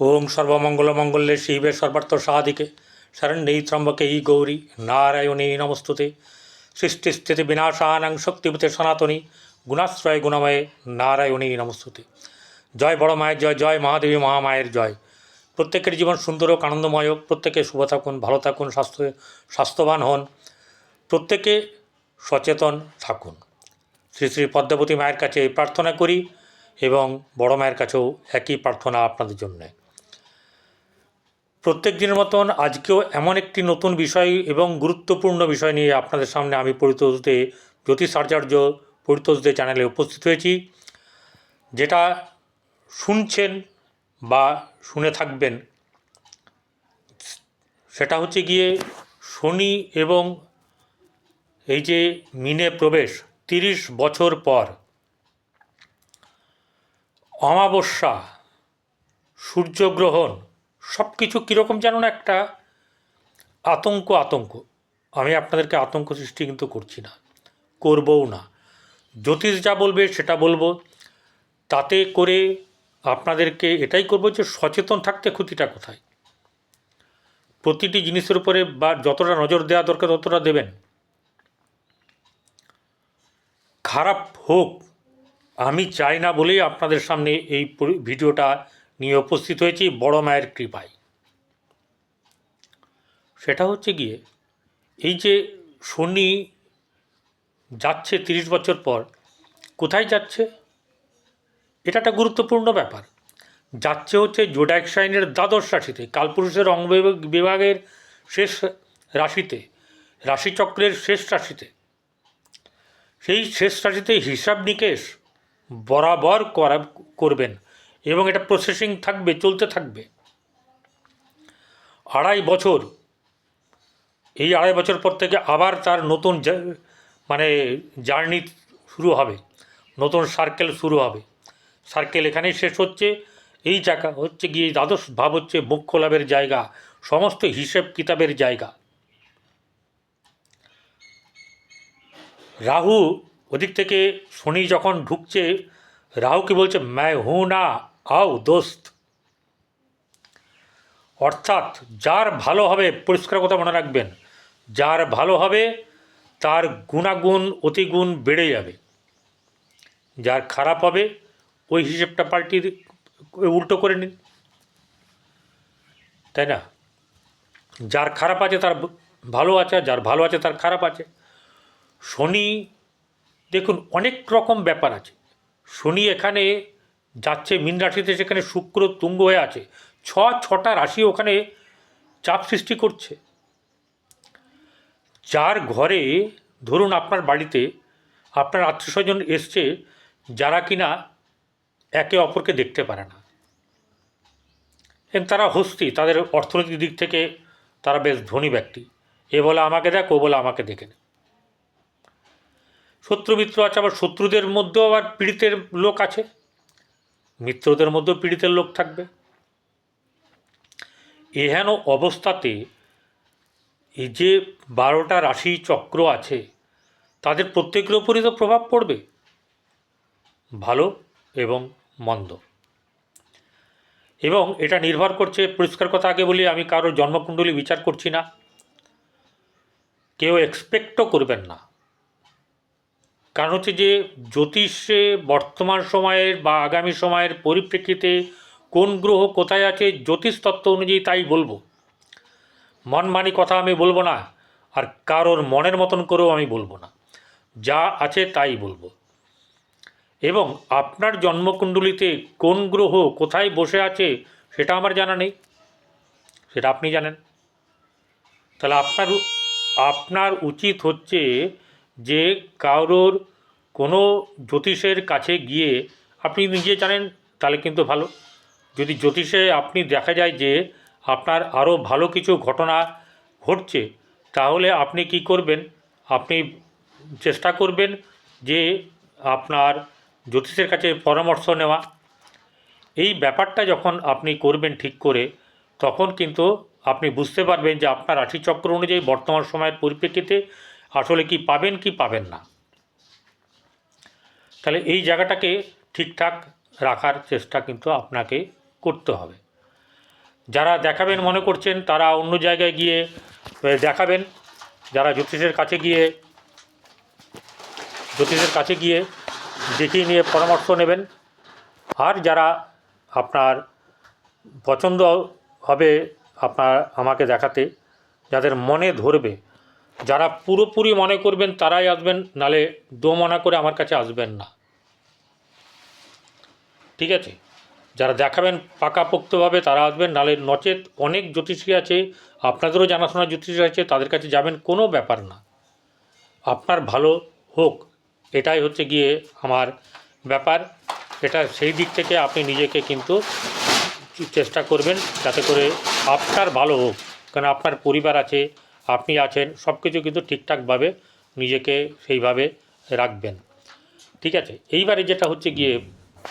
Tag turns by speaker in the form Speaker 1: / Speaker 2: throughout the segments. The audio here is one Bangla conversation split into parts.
Speaker 1: ওং সর্বমঙ্গলমঙ্গলে শিবে সর্বার্থ সাধিকে শরণ্যৈ ত্রম্বকে ই গৌরী, নারায়ণী নমস্তুতে। সৃষ্টিস্থিতি বিনাশানাং শক্তিভূতে সনাতনী, গুণাশ্রয় গুণময়ে নারায়ণী নমস্তুতে। জয় বড় মায়ের জয় জয় মহাদেবী মহামায়ের জয়। প্রত্যেকের জীবন সুন্দর হোক, আনন্দময় হোক, প্রত্যেকে শুভ থাকুন, ভালো থাকুন, স্বাস্থ্য, স্বাস্থ্যবান হন, প্রত্যেকে সচেতন থাকুন। শ্রী শ্রী পদ্মাবতী মায়ের কাছে এই প্রার্থনা করি এবং বড় মায়ের কাছেও একই প্রার্থনা আপনাদের জন্যে। প্রত্যেক দিনের মতন আজকেও এমন একটি নতুন বিষয় এবং গুরুত্বপূর্ণ বিষয় নিয়ে আপনাদের সামনে আমি পরিতোষদে জ্যোতিষ আচার্য পরিতোষদে চ্যানেলে উপস্থিত হয়েছি, যেটা শুনছেন বা শুনে থাকবেন। সেটা হচ্ছে গিয়ে শনি এবং এই যে মিনে প্রবেশ, তিরিশ বছর পর অমাবস্যা, সূর্যগ্রহণ সব কিছু কীরকম যেন না একটা আতঙ্ক আতঙ্ক। আমি আপনাদেরকে আতঙ্ক সৃষ্টি কিন্তু করছি না, করবও না। জ্যোতিষ যা বলবে সেটা বলব। তাতে করে আপনাদেরকে এটাই করব যে সচেতন থাকতে ক্ষতিটা কোথায়? প্রতিটি জিনিসের উপরে বা যতটা নজর দেওয়া দরকার ততটা দেবেন। খারাপ হোক, আমি চাই না বলেই আপনাদের সামনে এই ভিডিওটা নিয়ে উপস্থিত হয়েছি বড় মায়ের কৃপায়। সেটা হচ্ছে গিয়ে, এই যে শনি যাচ্ছে তিরিশ বছর পর, কোথায় যাচ্ছে? এটা একটা গুরুত্বপূর্ণ ব্যাপার। যাচ্ছে হচ্ছে জোডাক সাইনের দ্বাদশ রাশিতে, কালপুরুষের অঙ্গ বিভাগ- বিভাগের শেষ রাশিতে, রাশিচক্রের শেষ রাশিতে। সেই শেষ রাশিতে হিসাব নিকেশ বরাবর করা, করবেন। এবং এটা প্রসেসিং থাকবে, চলতে থাকবে। আড়াই বছর, এই আড়াই বছর পর থেকে আবার তার নতুন মানে জার্নি শুরু হবে, নতুন সার্কেল শুরু হবে। সার্কেল এখানেই শেষ হচ্ছে, এই জায়গা হচ্ছে গিয়ে দ্বাদশ ভাব হচ্ছে মুখ্য লাভের জায়গা, সমস্ত হিসেব কিতাবের জায়গা। রাহু ওদিক থেকে শনি যখন ঢুকছে রাহু কি বলছে ম্যায় হু না আও দোস্ত অর্থাৎ, যার ভালো হবে, পরিষ্কার কথা মনে রাখবেন, যার ভালো হবে, তার গুণাগুণ, অতিগুণ বেড়ে যাবে। যার খারাপ হবে, ওই হিসেবটা পাল্টি উল্টো করে নিন। তাই না? যার খারাপ আছে, তার ভালো আছে যার ভালো আছে, তার খারাপ আছে। শনি, দেখুন, অনেক রকম ব্যাপার আছে। শনি এখানে যাচ্ছে, মীন রাশিতে সেখানে শুক্র তুঙ্গ হয়ে আছে। ছ, ছটা রাশি ওখানে চাপ সৃষ্টি করছে। যার ঘরে, ধরুন আপনার বাড়িতে আপনার আত্মীয় স্বজন এসছে, যারা কিনা একে অপরকে দেখতে পারে না। এবং তারা হস্তি, তাদের অর্থনৈতিক দিক থেকে তারা বেশ ধনী ব্যক্তি। এ বলে আমাকে দেখ, ও বলে আমাকে দেখে নে। শত্রু মিত্র আছে, আবার শত্রুদের মধ্যেও আবার পীড়িতের লোক আছে। মিত্রদের মধ্যেও পীড়িতের লোক থাকবে। এহেন অবস্থাতে এই যে বারোটা রাশি চক্র আছে, তাদের প্রত্যেকের উপরই তো প্রভাব পড়বে। ভালো এবং মন্দ। এবং এটা নির্ভর করছে, পরিষ্কার কথা আগে বলি, আমি কারোর জন্মকুণ্ডলী বিচার করছি না। কেউ এক্সপেক্টও করবেন না। কারণ হচ্ছে যে জ্যোতিষে বর্তমান সময়ের বা আগামী সময়ের পরিপ্রেক্ষিতে কোন গ্রহ কোথায় আছে, জ্যোতিষ তত্ত্ব অনুযায়ী তাই বলব। মন মানি কথা আমি বলব না, আর কারোর মনের মতন করেও আমি বলব না। যা আছে তাই বলব। এবং আপনার জন্মকুণ্ডলিতে কোন গ্রহ কোথায় বসে আছে সেটা আমার জানা নেই। সেটা আপনি জানেন। তাহলে আপনার আপনার উচিত হচ্ছে যে কারোর কোনো জ্যোতিষের কাছে গিয়ে আপনি নিজে জানেন, তাহলে কিন্তু ভালো। যদি জ্যোতিষে আপনি দেখা যায় যে আপনার আরও ভালো কিছু ঘটনা ঘটছে, তাহলে আপনি কি করবেন? আপনি চেষ্টা করবেন যে আপনার জ্যোতিষের কাছে পরামর্শ নেওয়া। এই ব্যাপারটা যখন আপনি করবেন ঠিক করে, তখন কিন্তু আপনি বুঝতে পারবেন যে আপনার রাশিচক্র অনুযায়ী বর্তমান সময়ের পরিপ্রেক্ষিতে আসলে কি পাবেন কি পাবেন না। তাহলে এই জায়গাটাকে ঠিকঠাক রাখার চেষ্টা কিন্তু আপনাকে করতে হবে। যারা দেখাবেন মনে করছেন তারা অন্য জায়গায় গিয়ে দেখাবেন। যারা জ্যোতিষের কাছে গিয়ে, জ্যোতিষের কাছে গিয়ে দেখিয়ে নিয়ে পরামর্শ নেবেন। আর যারা আপনার পছন্দ হবে আপনার, আমাকে দেখাতে, যাদের মনে ধরবে যারা পুরোপুরি মনে করবেন তারাই আসবেন, নালে দোমনা করে আমার কাছে আসবেন না। ঠিক আছে? যারা দেখাবেন পাকাপোক্তভাবে তারা আসবেন, নালে নচেত অনেক জ্যোতিষী আছে, আপনাদেরও জানাশোনা জ্যোতিষী আছে, তাদের কাছে যাবেন কোনো ব্যাপার না। আপনার ভালো হোক, এটাই হচ্ছে গিয়ে আমার ব্যাপার। এটা সেই দিক থেকে আপনি নিজেকে কিন্তু চেষ্টা করবেন, যাতে করে আপনার ভালো হোক। কারণ আপনার পরিবার আছে আপনি আছেন সব কিছু কিন্তু ঠিকঠাকভাবে নিজেকে সেইভাবে রাখবেন। ঠিক আছে, এইবারে যেটা হচ্ছে গিয়ে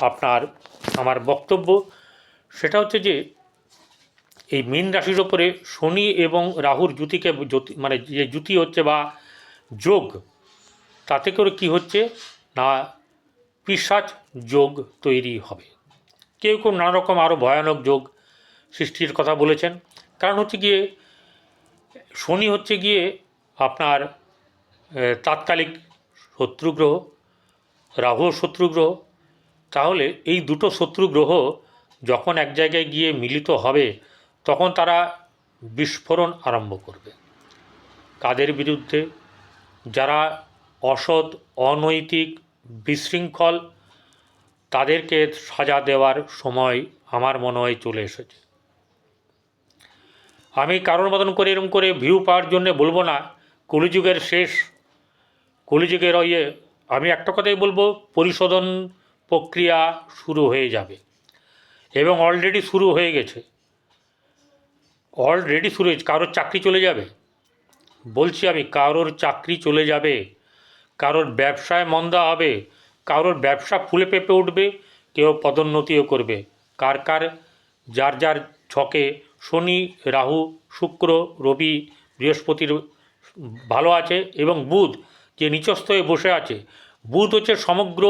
Speaker 1: আপনার, আমার বক্তব্য, সেটা হচ্ছে যে, এই মীন রাশির ওপরে শনি এবং রাহুর জুতিকে জ্যোতি মানে যে জুতি হচ্ছে বা যোগ, তাতে করে কি হচ্ছে না পিসাচ যোগ তৈরি হবে। কেউ কেউ নানা রকম আরও ভয়ানক যোগ সৃষ্টির কথা বলেছেন। কারণ হচ্ছে গিয়ে শনি হচ্ছে গিয়ে আপনার তাৎকালিক শত্রু গ্রহ শত্রুগ্রহ। তাহলে এই দুটো শত্রুগ্রহ যখন এক জায়গায় গিয়ে মিলিত হবে, তখন তারা বিস্ফোরণ আরম্ভ করবে। কাদের বিরুদ্ধে? যারা অসৎ, অনৈতিক, বিশৃঙ্খল, তাদেরকে সাজা দেওয়ার সময় আমার মনে হয় চলে এসেছে। আমি কারোর মতন করে এরকম করে ভিউ পাওয়ার জন্যে বলব না। কলিযুগের শেষ, কলিযুগের ইয়ে আমি একটা কথাই বলব, পরিশোধন প্রক্রিয়া শুরু হয়ে যাবে। এবং অলরেডি শুরু হয়ে গেছে। অলরেডি শুরু হয়েছে। কারোর চাকরি চলে যাবে? বলছি আমি, কারোর চাকরি চলে যাবে। কারোর ব্যবসায় মন্দা হবে। কারোর ব্যবসা ফুলে পেঁপে উঠবে। কেউ পদোন্নতিও করবে। কার কার, যার যার ছকে শনি, রাহু, শুক্র, রবি বৃহস্পতির ভালো আছে এবং বুধ যে নিচস্থ হয়ে বসে আছে, বুধ হচ্ছে সমগ্র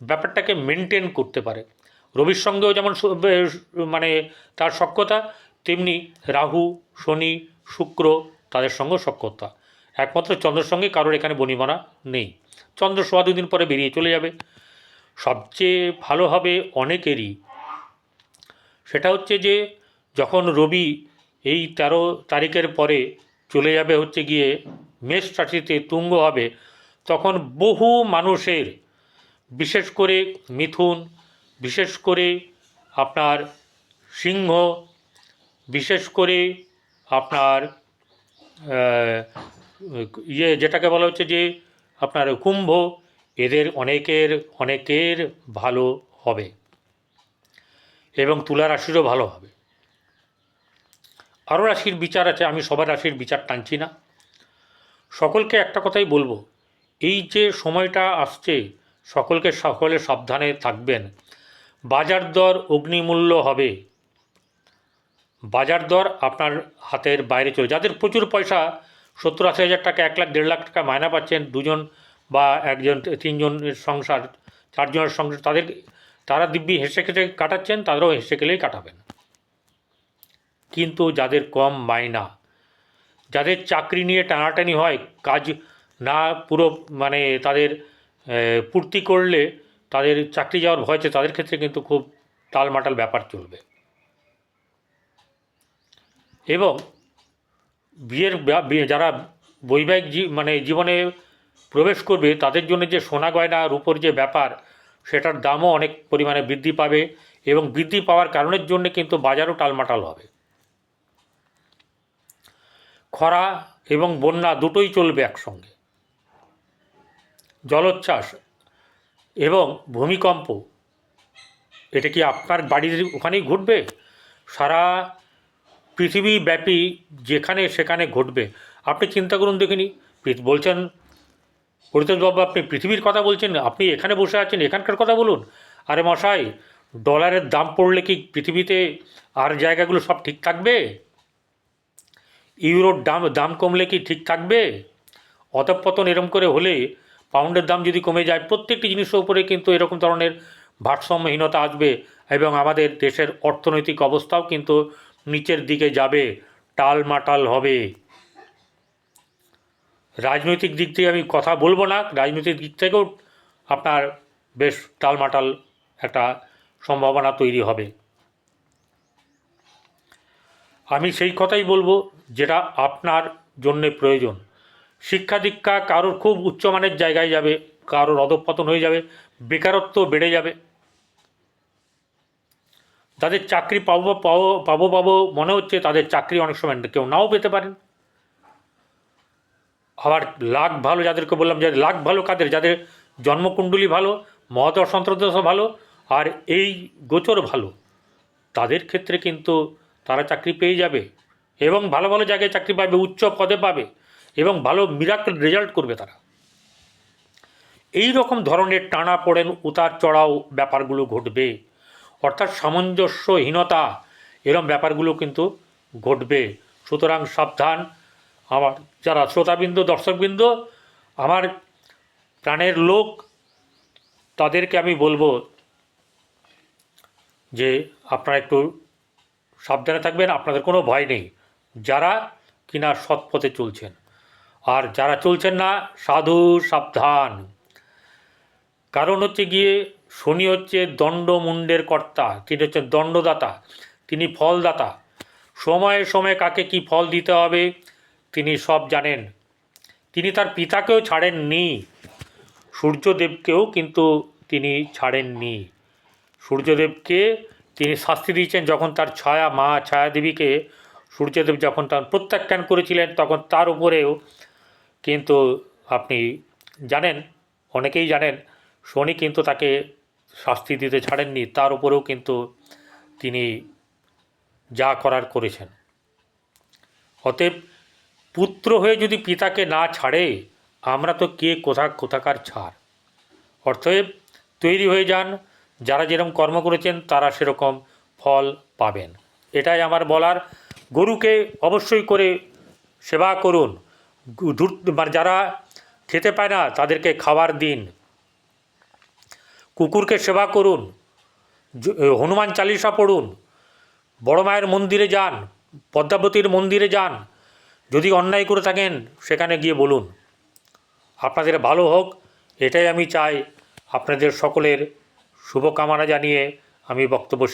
Speaker 1: ব্যাপারটাকে মেনটেন করতে পারে। রবির সঙ্গেও যেমন মানে তার সক্ষতা তেমনি রাহু, শনি, শুক্র তাদের সঙ্গেও সক্ষতা একমাত্র চন্দ্রের সঙ্গে কারোর এখানে বনিমানা নেই। চন্দ্র সোয়া দুদিন পরে বেরিয়ে চলে যাবে। সবচেয়ে ভালো হবে অনেকেরই। সেটা হচ্ছে যে যখন রবি এই তেরো তারিখের পরে চলে যাবে হচ্ছে গিয়ে মেষ রাশিতে তুঙ্গ হবে, তখন বহু মানুষের, বিশেষ করে মিথুন, বিশেষ করে আপনার সিংহ, বিশেষ করে আপনার ইয়ে যেটাকে বলা হচ্ছে যে আপনার কুম্ভ, এদের অনেকের অনেকের ভালো হবে এবং তুলা রাশিরও ভালো হবে। আরও রাশির বিচার আছে, আমি সবার রাশির বিচার টানছি না। সকলকে একটা কথাই বলব, এই যে সময়টা আসছে, সকলকে সকলে সাবধানে থাকবেন। বাজার দর অগ্নিমূল্য হবে। বাজার দর আপনার হাতের বাইরে চলে, যাদের প্রচুর পয়সা, সত্তর আশি হাজার টাকা, এক লাখ, দেড় লাখ টাকা মায়না পাচ্ছেন, দুজন বা একজন, তিনজনের সংসার, চারজনের সংসার, তাদের, তারা দিব্যি হেসে খেটে কাটাচ্ছেন, তাদেরও হেসে খেলেই কাটাবেন। কিন্তু যাদের কম মায়না যাদের চাকরি নিয়ে টানাটানি হয়, কাজ না পুরো মানে তাদের পূর্তি করলে তাদের চাকরি যাওয়ার ভয় আছে, তাদের ক্ষেত্রে কিন্তু খুব টালমাটাল ব্যাপার চলবে। এবং বিয়ের যারা বৈবাহিক মানে জীবনে প্রবেশ করবে, তাদের জন্য যে সোনা গয়না রূপোর যে ব্যাপার, সেটার দামও অনেক পরিমাণে বৃদ্ধি পাবে এবং বৃদ্ধি পাওয়ার কারণের জন্য কিন্তু বাজারও টালমাটাল হবে। খরা এবং বন্যা দুটোই চলবে একসঙ্গে। জলোচ্ছ্বাস এবং ভূমিকম্প, এটা কি আপনার বাড়ির ওখানেই ঘটবে? সারা পৃথিবীব্যাপী যেখানে সেখানে ঘটবে। আপনি চিন্তা করুন দেখিনি বলছেন পরিতোষবাবু আপনি পৃথিবীর কথা বলছেন, আপনি এখানে বসে আছেন, এখানকার কথা বলুন। আরে মশাই, ডলারের দাম পড়লে কি পৃথিবীতে আর জায়গাগুলো সব ঠিক থাকবে? ইউরোর দাম দাম কমলে কি ঠিক থাকবে? অতঃপতন এরম করে হলে পাউন্ডের দাম যদি কমে যায়, প্রত্যেকটি জিনিসের উপরে কিন্তু এরকম ধরনের ভারসাম্যহীনতা আসবে এবং আমাদের দেশের অর্থনৈতিক অবস্থাও কিন্তু নিচের দিকে যাবে, টালমাটাল হবে। রাজনৈতিক দিক থেকে আমি কথা বলব না, রাজনৈতিক দিক থেকেও আপনার বেশ টালমাটাল একটা সম্ভাবনা তৈরি হবে। আমি সেই কথাই বলব যেটা আপনার জন্যে প্রয়োজন। শিক্ষা দীক্ষা কারোর খুব উচ্চমানের জায়গায় যাবে, কারোর অধঃপতন হয়ে যাবে, বেকারত্ব বেড়ে যাবে। তাদের চাকরি পাবো পাবো পাবো পাবো মনে হচ্ছে তাদের চাকরি অনেক সময় কেউ নাও পেতে পারেন। আবার লাখ ভালো যাদেরকে বললাম, যাদের লাখ ভালো কাদের, যাদের জন্মকুণ্ডলী ভালো মহাদশ অন্তর্দশ ভালো, আর এই গোচর ভালো, তাদের ক্ষেত্রে কিন্তু তারা চাকরি পেয়ে যাবে এবং ভালো ভালো জায়গায় চাকরি পাবে, উচ্চ পদে পাবে এবং ভালো মিরাকল রেজাল্ট করবে তারা। এই রকম ধরনের টানা পড়েন উতার চড়াও ব্যাপারগুলো ঘটবে। অর্থাৎ সামঞ্জস্যহীনতা এরম ব্যাপারগুলো কিন্তু ঘটবে। সুতরাং সাবধান। আমার যারা শ্রোতাবৃন্দ, দর্শকবৃন্দ, আমার প্রাণের লোক, তাদেরকে আমি বলব যে আপনারা একটু সাবধানে থাকবেন, আপনাদের কোনো ভয় নেই। যারা কিনা সৎ পথে চলছেন। আর যারা চলছেন না, সাধু সাবধান। কারণ হচ্ছে গিয়ে শনি হচ্ছে দণ্ডমুণ্ডের কর্তা, তিনি হচ্ছেন দণ্ডদাতা, তিনি ফলদাতা। সময়ে সময়ে কাকে কি ফল দিতে হবে, তিনি সব জানেন। তিনি তার পিতাকেও ছাড়েননি, সূর্যদেবকেও কিন্তু তিনি ছাড়েননি। সূর্যদেবকে তিনি শাস্তি দিয়েছেন যখন তার ছায়া, মা ছায়াদেবীকে সূর্যদেব যখন তার প্রত্যাখ্যান করেছিলেন, তখন তার উপরেও কিন্তু আপনি জানেন, অনেকেই জানেন, শনি কিন্তু তাকে শাস্তি দিতে ছাড়েননি, তার উপরেও কিন্তু তিনি যা করার করেছেন। অতএব পুত্র হয়ে যদি পিতাকে না ছাড়ে, আমরা তো কে কোথা কোথাকার ছাড় অতএব তৈরি হয়ে যান যারা যেরকম কর্ম করেছেন, তারা সেরকম ফল পাবেন। এটাই আমার বলার। গরুকে অবশ্যই করে সেবা করুন। মানে যারা খেতে পায় না, তাদেরকে খাবার দিন। কুকুরকে সেবা করুন। হনুমান চালিসা পড়ুন। বড় মায়ের মন্দিরে যান, পদ্মাবতীর মন্দিরে যান। যদি অন্যায় করে থাকেন, সেখানে গিয়ে বলুন। আপনাদের ভালো হোক, এটাই আমি চাই আপনাদের সকলের শুভকামনা জানিয়ে আমি বক্তব্য